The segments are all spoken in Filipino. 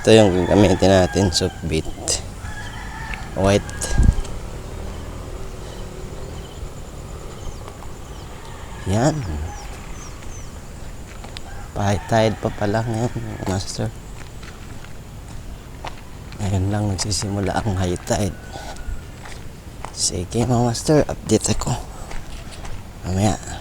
Ito yung gagamitin natin soft bit. White. Yan. Tide pa pala ngayon, master. Ngayon lang nagsisimula ang high tide. Sige mga master, update ako. Mamaya.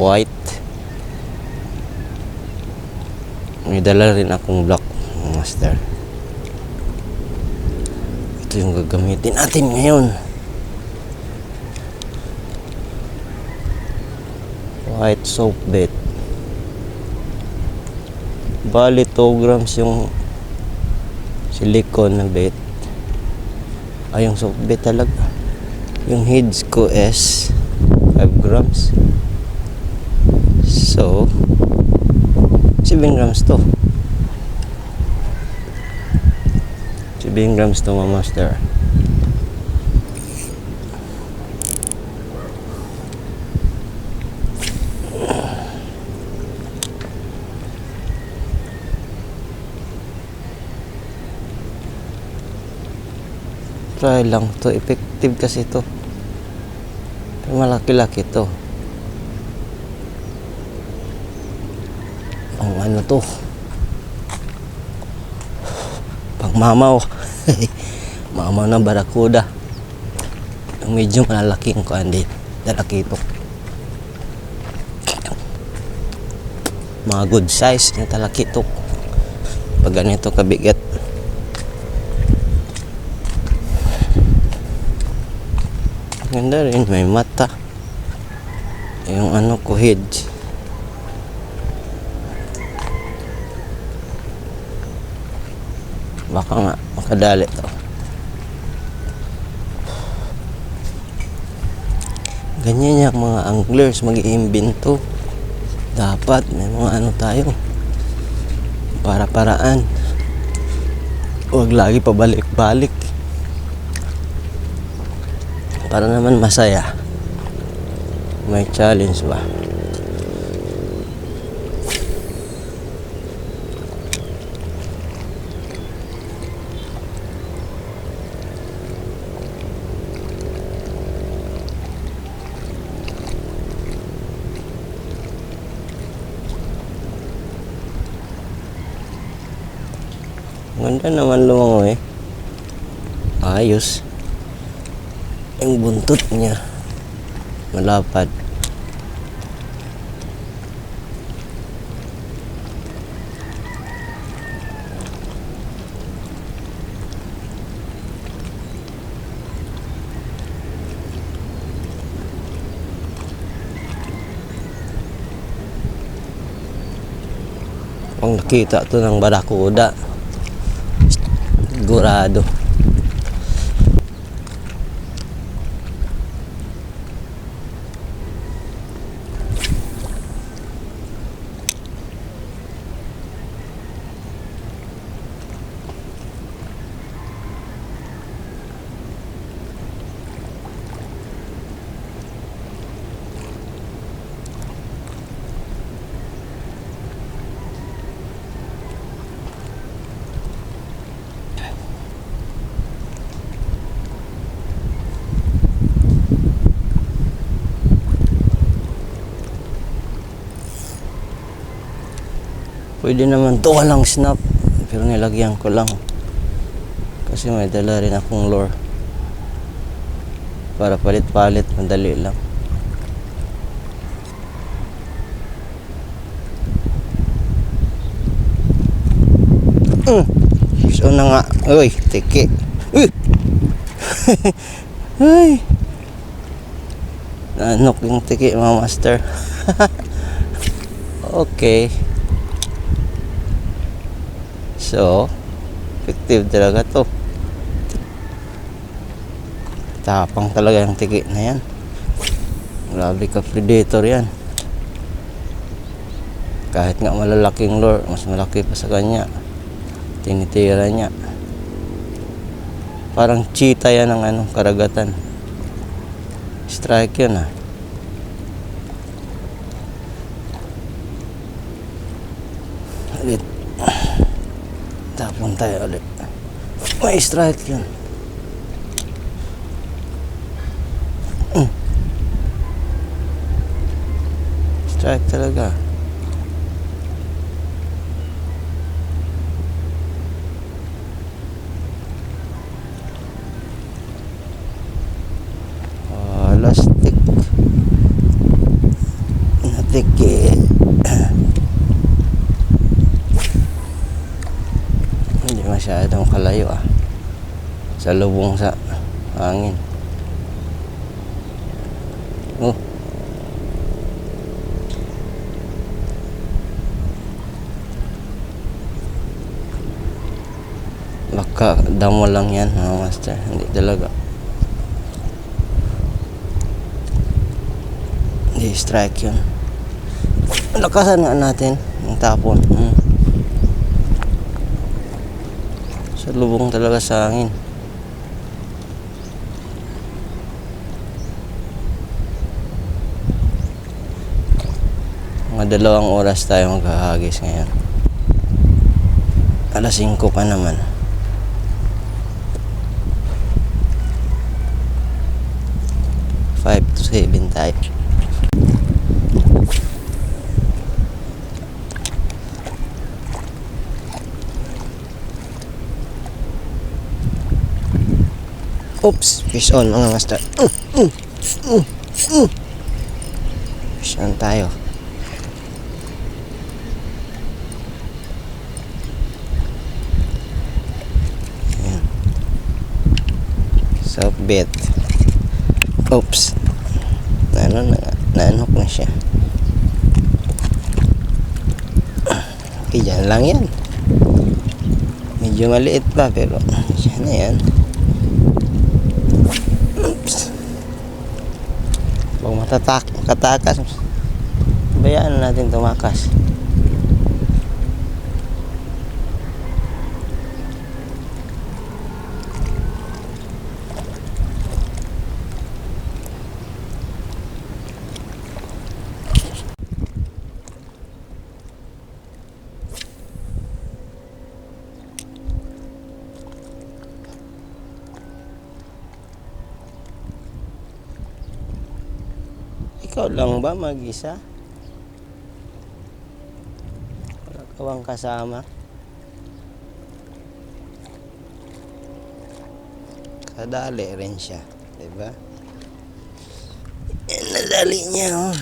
White. May dala rin akong block, master. Ito yung gagamitin natin ngayon. White soap bit. Bali 2 grams yung silicone na bait. Ay, yung soap bait talaga. Yung heads ko is 5 grams. So, 7 grams to. 7 grams to, mga master. Try lang to. Effective kasi to. Malaki-laki to. Ang ano to. Pang mamaw. mamaw ng barakuda. Yung medyo malalaki ang kuhan din. Lalaki ito. Mga good size. Yung talaki ito. Pag ganito kabigat. Ganda rin, may mata. Yung ano ko Baka nga makadali to. Ganyan yung mga anglers mag-iimbento. Dapat may mga ano tayo. Para-paraan. Huwag lagi pabalik-balik para naman masaya. May challenge ba? Ganda naman lumango eh. Ayos. Yung buntot niya. Malapad. Pag nakita to ng barakuda sigurado Pwede naman to walang snap. Pero nilagyan ko lang. Kasi may dala rin akong lure. Para palit-palit, madali lang. Mm. So na nga. Uy, tiki. Uy! Ay! Nanok yung tiki, mga master. Okay. So, effective talaga to. Tapang talaga yung tiki na yan. Grabe ka predator yan. Kahit nga malalaking lure, mas malaki pa sa kanya. Tinitira niya. Parang cheetah yan ng ano, karagatan. Strike yun ah. Ulit. Tapon tayo ulit. May strike yun. Mm. Strike talaga. Ah, lastik. Natik eh. Hindi masyadong kalayo ah. Sa lubong sa hangin. Oh. Baka damo lang yan mga master. Hindi talaga. Hindi strike yun. Lakasan nga natin yung tapon. Mm. Sa lubong talaga sa hangin. Mga dalawang oras tayo maghahagis ngayon. Alas 5 pa naman. Five to seven tayo. Oops, fish on mga master. Mm, mm, mm, mm. Fish on tayo. Bait. Oops. Ano na naanok na siya. Okay, dyan lang yan. Medyo maliit pa pero siya na yan. Oops. Huwag matatak, makatakas. Bayaan na natin tumakas. Ikaw lang ba mag-isa? Wala ka kasama? Kadali rin siya, di ba? Yan, nadali niya, oh.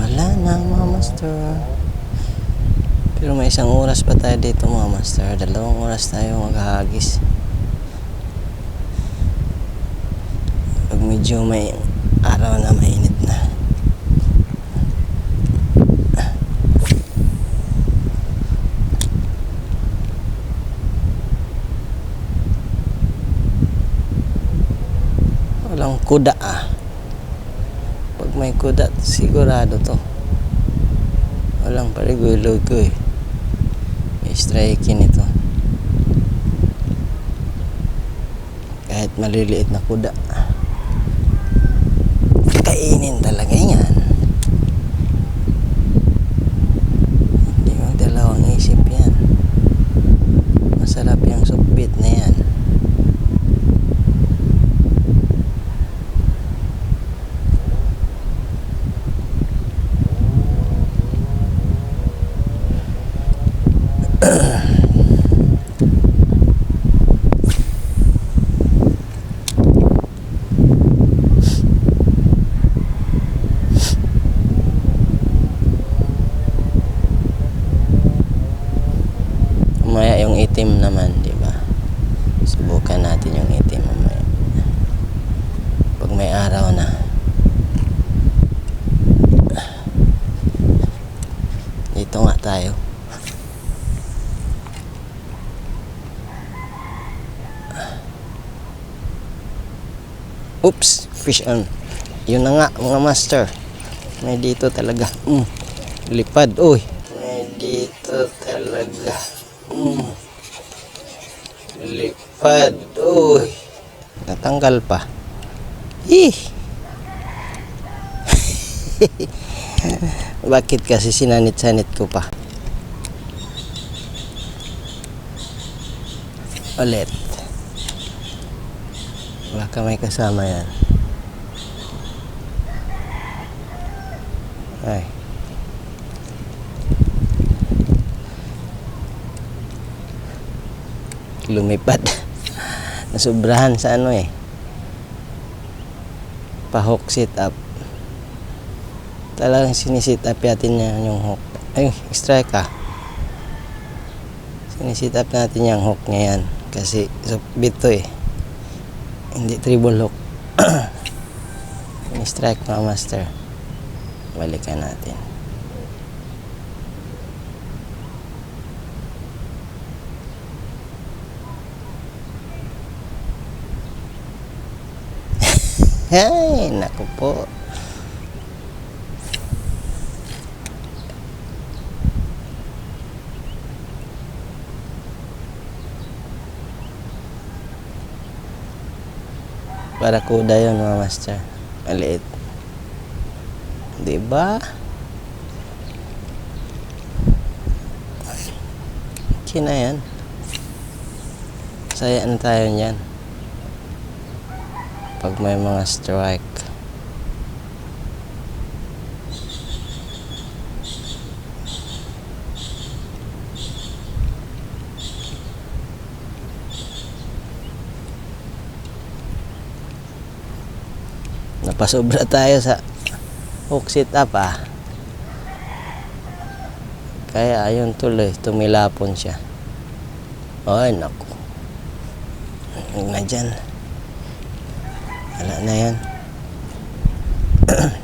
Wala na mga master. Isang oras pa tayo dito mga master. Dalawang oras tayo maghahagis. Pag medyo may araw na mainit na. Walang kuda ah. Pag may kuda, sigurado to. Walang paligoy-lugoy. May striking ito. Kahit maliliit na kuda. Kainin talaga yan. Hindi magdalawang isip yan. Masarap yung sukbit na yan. Mamaya yung itim naman, di ba? Subukan natin yung itim mamaya. Pag may araw na. Dito nga tayo. Oops, fish on. Yun na nga mga master. May dito talaga. Mm. Lipad, uy. May dito talaga. Mm. Lipad, uy. Natanggal pa. Ih. Bakit kasi sinanit-sanit ko pa? Ulit. Baka may kasama yan. Ay. Lumipad. Nasubrahan sa ano eh. Pa-hook sit up. Talagang sinisit up natin niya yung hook. Ay, strike ah. Sinisit up natin yung hook niya yan. Kasi subit to eh. Hindi treble hook. strike mga master. Balikan natin. Ay, naku po. Barakuda yun mga master. Maliit. Di ba? Okay na yan. Saya na tayo niyan. Pag may mga strike. Napasobra tayo sa hook sit up ah. Kaya ayun tuloy, tumilapon siya. Ay, naku. Na dyan. Wala na yan.